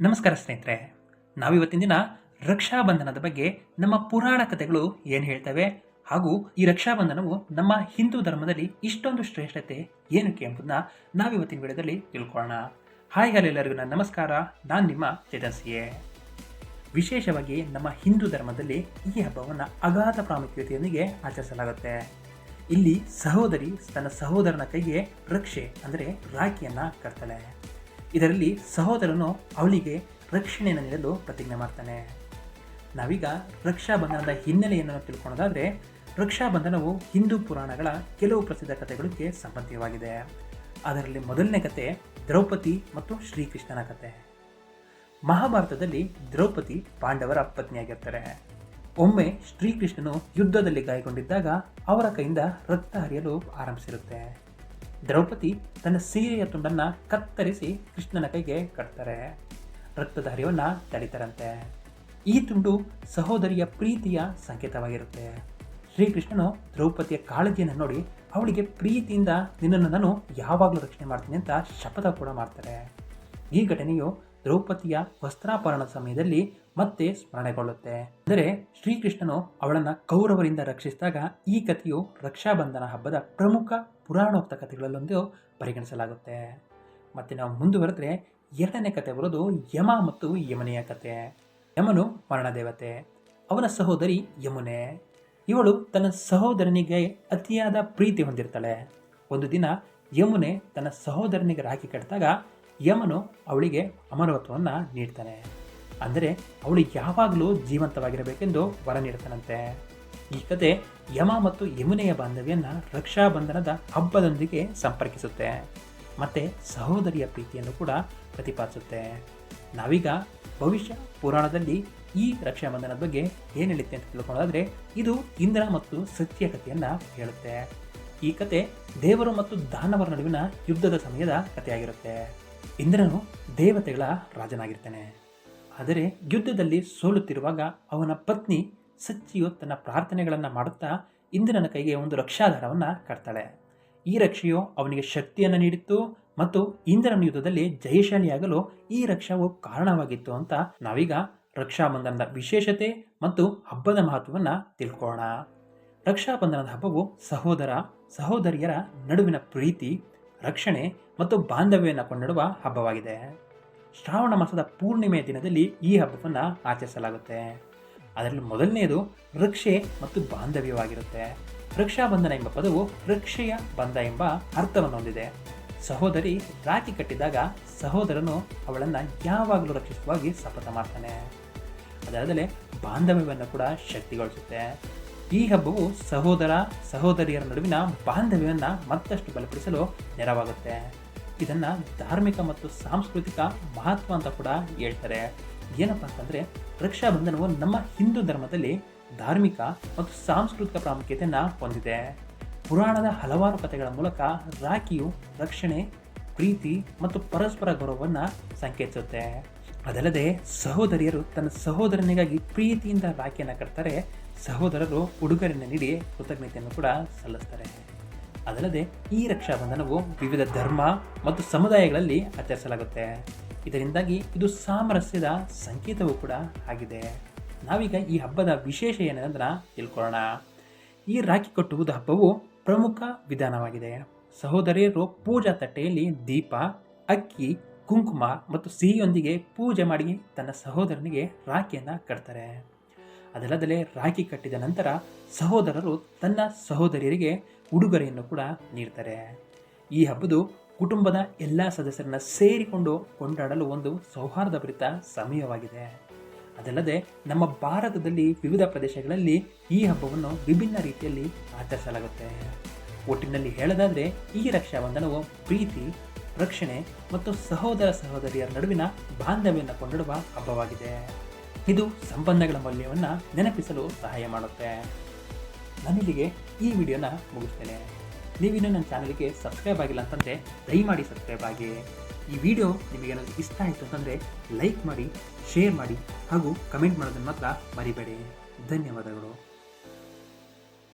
ನಮಸ್ಕಾರ ಸ್ನೇಹಿತರೆ, ನಾವಿವತ್ತಿನ ದಿನ ರಕ್ಷಾಬಂಧನದ ಬಗ್ಗೆ ನಮ್ಮ ಪುರಾಣ ಕಥೆಗಳು ಏನು ಹೇಳ್ತವೆ ಹಾಗೂ ಈ ರಕ್ಷಾಬಂಧನವು ನಮ್ಮ ಹಿಂದೂ ಧರ್ಮದಲ್ಲಿ ಇಷ್ಟೊಂದು ಶ್ರೇಷ್ಠತೆ ಏನಕ್ಕೆ ಎಂಬುದನ್ನ ನಾವಿವತ್ತಿನ ವಿಡಿಯೋದಲ್ಲಿ ತಿಳ್ಕೊಳ್ಳೋಣ. ಹಾಯ್ ಹಲೋ ಎಲ್ಲರಿಗೂ ನನ್ನ ನಮಸ್ಕಾರ. ನಾನು ನಿಮ್ಮ ತೇಜಸ್ವಿಯೇ ವಿಶೇಷವಾಗಿ ನಮ್ಮ ಹಿಂದೂ ಧರ್ಮದಲ್ಲಿ ಈ ಹಬ್ಬವನ್ನು ಅಗಾಧ ಪ್ರಾಮುಖ್ಯತೆಯೊಂದಿಗೆ ಆಚರಿಸಲಾಗುತ್ತೆ. ಇಲ್ಲಿ ಸಹೋದರಿ ತನ್ನ ಸಹೋದರನ ಕೈಗೆ ರಕ್ಷೆ, ಅಂದರೆ ರಾಖಿಯನ್ನು ಕಟ್ತಾಳೆ ಇದರಲ್ಲಿ ಸಹೋದರನು ಅವಳಿಗೆ ರಕ್ಷಣೆಯನ್ನು ನೀಡಲು ಪ್ರತಿಜ್ಞೆ ಮಾಡ್ತಾನೆ. ನಾವೀಗ ರಕ್ಷಾಬಂಧನದ ಹಿನ್ನೆಲೆಯನ್ನು ತಿಳ್ಕೊಳ್ಳೋದಾದರೆ ರಕ್ಷಾಬಂಧನವು ಹಿಂದೂ ಪುರಾಣಗಳ ಕೆಲವು ಪ್ರಸಿದ್ಧ ಕಥೆಗಳಿಗೆ ಸಂಬಂಧವಾಗಿದೆ ಅದರಲ್ಲಿ ಮೊದಲನೇ ಕತೆ ದ್ರೌಪದಿ ಮತ್ತು ಶ್ರೀಕೃಷ್ಣನ ಕತೆ ಮಹಾಭಾರತದಲ್ಲಿ ದ್ರೌಪದಿ ಪಾಂಡವರ ಪತ್ನಿಯಾಗಿರ್ತಾರೆ. ಒಮ್ಮೆ ಶ್ರೀಕೃಷ್ಣನು ಯುದ್ಧದಲ್ಲಿ ಗಾಯಗೊಂಡಿದ್ದಾಗ ಅವರ ಕೈಯಿಂದ ರಕ್ತ ಹರಿಯಲು ಆರಂಭಿಸಿರುತ್ತೆ. ದ್ರೌಪದಿ ತನ್ನ ಸೀರೆಯ ತುಂಡನ್ನು ಕತ್ತರಿಸಿ ಕೃಷ್ಣನ ಕೈಗೆ ಕಟ್ತಾರೆ. ರಕ್ತದ ಹರಿವನ್ನ ತಡಿತಾರಂತೆ ಈ ತುಂಡು ಸಹೋದರಿಯ ಪ್ರೀತಿಯ ಸಂಕೇತವಾಗಿರುತ್ತೆ. ಶ್ರೀಕೃಷ್ಣನು ದ್ರೌಪದಿಯ ಕಾಳಜಿಯನ್ನು ನೋಡಿ ಅವಳಿಗೆ ಪ್ರೀತಿಯಿಂದ ನಿನ್ನನ್ನು ನಾನು ಯಾವಾಗಲೂ ರಕ್ಷಣೆ ಮಾಡ್ತೀನಿ ಅಂತ ಶಪಥ ಕೂಡ ಮಾಡ್ತಾರೆ. ಈ ಘಟನೆಯು ದ್ರೌಪದಿಯ ವಸ್ತ್ರಾಪರಣ ಸಮಯದಲ್ಲಿ ಮತ್ತೆ ಸ್ಮರಣೆಗೊಳ್ಳುತ್ತೆ. ಅಂದರೆ ಶ್ರೀಕೃಷ್ಣನು ಅವಳನ್ನು ಕೌರವರಿಂದ ರಕ್ಷಿಸಿದಾಗ ಈ ಕಥೆಯು ರಕ್ಷಾಬಂಧನ ಹಬ್ಬದ ಪ್ರಮುಖ ಪುರಾಣೋಕ್ತ ಕಥೆಗಳಲ್ಲೊಂದು ಪರಿಗಣಿಸಲಾಗುತ್ತೆ. ಮತ್ತು ನಾವು ಮುಂದುವರೆದ್ರೆ ಎರಡನೇ ಕತೆ ಬರೋದು ಯಮ ಮತ್ತು ಯಮನೆಯ ಕತೆ ಯಮನು ಮರಣದೇವತೆ ಅವನ ಸಹೋದರಿ ಯಮುನೆ. ಇವಳು ತನ್ನ ಸಹೋದರನಿಗೆ ಅತಿಯಾದ ಪ್ರೀತಿ ಹೊಂದಿರ್ತಾಳೆ. ಒಂದು ದಿನ ಯಮುನೆ ತನ್ನ ಸಹೋದರನಿಗೆ ರಾಖಿ ಕಟ್ಟಿದಾಗ ಯಮನು ಅವಳಿಗೆ ಅಮರತ್ವವನ್ನು ನೀಡ್ತಾನೆ. ಅಂದರೆ ಅವಳು ಯಾವಾಗಲೂ ಜೀವಂತವಾಗಿರಬೇಕೆಂದು ವರ ನೀಡ್ತಾನಂತೆ. ಈ ಕತೆ ಯಮ ಮತ್ತು ಯಮುನೆಯ ಬಾಂಧವ್ಯನ ರಕ್ಷಾಬಂಧನದ ಹಬ್ಬದೊಂದಿಗೆ ಸಂಪರ್ಕಿಸುತ್ತೆ. ಮತ್ತು ಸಹೋದರಿಯ ಪ್ರೀತಿಯನ್ನು ಕೂಡ ಪ್ರತಿಪಾದಿಸುತ್ತೆ. ನಾವೀಗ ಭವಿಷ್ಯ ಪುರಾಣದಲ್ಲಿ ಈ ರಕ್ಷಾಬಂಧನದ ಬಗ್ಗೆ ಏನು ಹೇಳುತ್ತೆ ಅಂತ ತಿಳ್ಕೊಳ್ಳೋದಾದರೆ, ಇದು ಇಂದ್ರ ಮತ್ತು ಸತ್ಯ ಕಥೆಯನ್ನು ಹೇಳುತ್ತೆ. ಈ ಕತೆ ದೇವರು ಮತ್ತು ದಾನವರ ನಡುವಿನ ಯುದ್ಧದ ಸಮಯದ ಕಥೆಯಾಗಿರುತ್ತೆ. ಇಂದ್ರನು ದೇವತೆಗಳ ರಾಜನಾಗಿರ್ತಾನೆ. ಆದರೆ ಯುದ್ಧದಲ್ಲಿ ಸೋಲುತ್ತಿರುವಾಗ ಅವನ ಪತ್ನಿ ಸಚ್ಚಿಯು ತನ್ನ ಪ್ರಾರ್ಥನೆಗಳನ್ನು ಮಾಡುತ್ತಾ ಇಂದ್ರನ ಕೈಗೆ ಒಂದು ರಕ್ಷಾಧಾರವನ್ನು ಕಟ್ತಾಳೆ. ಈ ರಕ್ಷೆಯು ಅವನಿಗೆ ಶಕ್ತಿಯನ್ನು ನೀಡಿತ್ತು ಮತ್ತು ಇಂದ್ರನ ಯುದ್ಧದಲ್ಲಿ ಜಯಶಾಲಿಯಾಗಲು ಈ ರಕ್ಷಾವು ಕಾರಣವಾಗಿತ್ತು ಅಂತ ನಾವೀಗ ರಕ್ಷಾಬಂಧನದ ವಿಶೇಷತೆ ಮತ್ತು ಹಬ್ಬದ ಮಹತ್ವವನ್ನು ತಿಳ್ಕೊಳ್ಳೋಣ. ರಕ್ಷಾಬಂಧನದ ಹಬ್ಬವು ಸಹೋದರ, ಸಹೋದರಿಯರ ನಡುವಿನ ಪ್ರೀತಿ ರಕ್ಷಣೆ ಮತ್ತು ಬಾಂಧವ್ಯವನ್ನು ಕೊಂಡಾಡುವ ಹಬ್ಬವಾಗಿದೆ. ಶ್ರಾವಣ ಮಾಸದ ಪೂರ್ಣಿಮೆಯ ದಿನದಲ್ಲಿ ಈ ಹಬ್ಬವನ್ನು ಆಚರಿಸಲಾಗುತ್ತೆ. ಅದರಲ್ಲಿ ಮೊದಲನೆಯದು ರಕ್ಷೆ ಮತ್ತು ಬಾಂಧವ್ಯವಾಗಿರುತ್ತೆ. ರಕ್ಷಾಬಂಧನ ಎಂಬ ಪದವು ರಕ್ಷೆಯ ಬಂಧ ಎಂಬ ಅರ್ಥವನ್ನು ಹೊಂದಿದೆ. ಸಹೋದರಿ ರಾಖಿ ಕಟ್ಟಿದಾಗ ಸಹೋದರನು ಅವಳನ್ನು ಯಾವಾಗಲೂ ರಕ್ಷಿಸುವಾಗಿ ಶಪಥ ಮಾಡ್ತಾನೆ. ಅದಲ್ಲದೆ ಬಾಂಧವ್ಯವನ್ನು ಕೂಡ ಶಕ್ತಿಗೊಳಿಸುತ್ತೆ. ಈ ಹಬ್ಬವು ಸಹೋದರ, ಸಹೋದರಿಯರ ನಡುವಿನ ಬಾಂಧವ್ಯವನ್ನು ಮತ್ತಷ್ಟು ಬಲಪಡಿಸಲು ನೆರವಾಗುತ್ತೆ. ಇದನ್ನು ಧಾರ್ಮಿಕ ಮತ್ತು ಸಾಂಸ್ಕೃತಿಕ ಮಹತ್ವ ಅಂತ ಕೂಡ ಹೇಳ್ತಾರೆ. ಏನಪ್ಪ ಅಂತಂದರೆ ರಕ್ಷಾಬಂಧನವು ನಮ್ಮ ಹಿಂದೂ ಧರ್ಮದಲ್ಲಿ ಧಾರ್ಮಿಕ ಮತ್ತು ಸಾಂಸ್ಕೃತಿಕ ಪ್ರಾಮುಖ್ಯತೆಯನ್ನು ಹೊಂದಿದೆ. ಪುರಾಣದ ಹಲವಾರು ಕಥೆಗಳ ಮೂಲಕ ರಾಖಿಯು ರಕ್ಷಣೆ, ಪ್ರೀತಿ ಮತ್ತು ಪರಸ್ಪರ ಗೌರವವನ್ನು ಸಂಕೇತಿಸುತ್ತೆ. ಅದಲ್ಲದೆ ಸಹೋದರಿಯರು ತನ್ನ ಸಹೋದರನಿಗಾಗಿ ಪ್ರೀತಿಯಿಂದ ರಾಖಿಯನ್ನು ಕಟ್ತಾರೆ. ಸಹೋದರರು ಉಡುಗೊರೆಯನ್ನು ನೀಡಿ ಕೃತಜ್ಞತೆಯನ್ನು ಕೂಡ ಸಲ್ಲಿಸ್ತಾರೆ. ಅದಲ್ಲದೆ ಈ ರಕ್ಷಾಬಂಧನವು ವಿವಿಧ ಧರ್ಮ ಮತ್ತು ಸಮುದಾಯಗಳಲ್ಲಿ ಆಚರಿಸಲಾಗುತ್ತೆ. ಇದರಿಂದಾಗಿ ಇದು ಸಾಮರಸ್ಯದ ಸಂಕೇತವೂ ಕೂಡ ಆಗಿದೆ. ನಾವೀಗ ಈ ಹಬ್ಬದ ವಿಶೇಷ ಏನೆಂದ್ರೆ ತಿಳ್ಕೊಳ್ಳೋಣ. ಈ ರಾಖಿ ಕಟ್ಟುವುದು ಹಬ್ಬವು ಪ್ರಮುಖ ವಿಧಾನವಾಗಿದೆ. ಸಹೋದರಿಯರು ಪೂಜಾ ತಟ್ಟೆಯಲ್ಲಿ ದೀಪ, ಅಕ್ಕಿ ಕುಂಕುಮ ಮತ್ತು ಸಿಹಿಯೊಂದಿಗೆ ಪೂಜೆ ಮಾಡಿ ತನ್ನ ಸಹೋದರನಿಗೆ ರಾಖಿಯನ್ನು ಕಟ್ತಾರೆ. ಅದಲ್ಲದೆ ರಾಖಿ ಕಟ್ಟಿದ ನಂತರ ಸಹೋದರರು ತನ್ನ ಸಹೋದರಿಯರಿಗೆ ಉಡುಗೊರೆಯನ್ನು ಕೂಡ ನೀಡ್ತಾರೆ. ಈ ಹಬ್ಬದು ಕುಟುಂಬದ ಎಲ್ಲ ಸದಸ್ಯರನ್ನು ಸೇರಿಕೊಂಡು ಕೊಂಡಾಡಲು ಒಂದು ಸೌಹಾರ್ದಭರಿತ ಸಮಯವಾಗಿದೆ. ಅದಲ್ಲದೆ ನಮ್ಮ ಭಾರತದಲ್ಲಿ ವಿವಿಧ ಪ್ರದೇಶಗಳಲ್ಲಿ ಈ ಹಬ್ಬವನ್ನು ವಿಭಿನ್ನ ರೀತಿಯಲ್ಲಿ ಆಚರಿಸಲಾಗುತ್ತೆ. ಒಟ್ಟಿನಲ್ಲಿ ಹೇಳೋದಾದರೆ ಈ ರಕ್ಷಾಬಂಧನವು ಪ್ರೀತಿ ರಕ್ಷಣೆ ಮತ್ತು ಸಹೋದರ ಸಹೋದರಿಯರ ನಡುವಿನ ಬಾಂಧವ್ಯವನ್ನು ಕೊಂಡಾಡುವ ಹಬ್ಬವಾಗಿದೆ. ಇದು ಸಂಬಂಧಗಳ ಮೌಲ್ಯವನ್ನು ನೆನಪಿಸಲು ಸಹಾಯ ಮಾಡುತ್ತೆ. ನಾನಿಲ್ಲಿಗೆ ಈ ವಿಡಿಯೋನ ಮುಗಿಸ್ತೇನೆ. ನೀವಿನ್ನೂ ನನ್ನ ಚಾನಲ್ಗೆ ಸಬ್ಸ್ಕ್ರೈಬ್ ಆಗಿಲ್ಲ ಅಂತಂದರೆ ದಯಮಾಡಿ ಸಬ್ಸ್ಕ್ರೈಬ್ ಆಗಿ. ಈ ವಿಡಿಯೋ ನಿಮಗೇನಾದರೂ ಇಷ್ಟ ಆಯಿತು ಅಂತಂದರೆ ಲೈಕ್ ಮಾಡಿ, ಶೇರ್ ಮಾಡಿ ಹಾಗೂ ಕಮೆಂಟ್ ಮಾಡೋದನ್ನು ಮಾತ್ರ ಮರಿಬೇಡಿ. ಧನ್ಯವಾದಗಳು.